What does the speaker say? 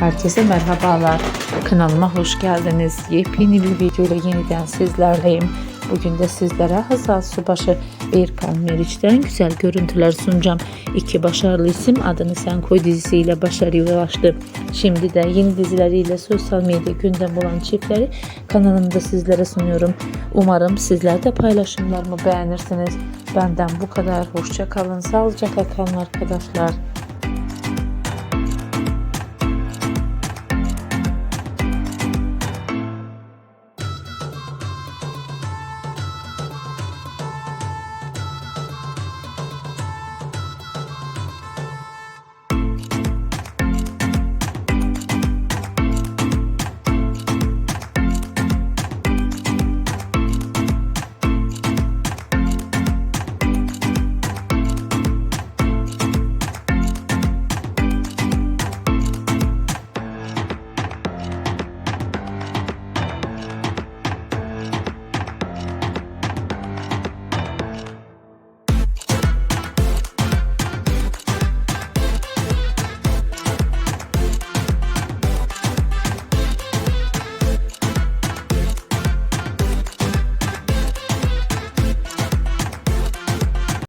Herkese merhabalar. Kanalıma hoş geldiniz. Yepyeni bir videoyla yeniden sizlerleyim. Bugün de sizlere Hazal Subaşı ve İrkan Meriç'ten güzel görüntüler sunacağım. İki başarılı isim adını Sen Koy dizisiyle başarıya ulaştı. Şimdi de yeni dizileriyle sosyal medya gündem olan çiftleri kanalımda sizlere sunuyorum. Umarım sizler de paylaşımlarımı beğenirsiniz. Benden bu kadar. Hoşça kalın. Sağlıcakla kalın arkadaşlar.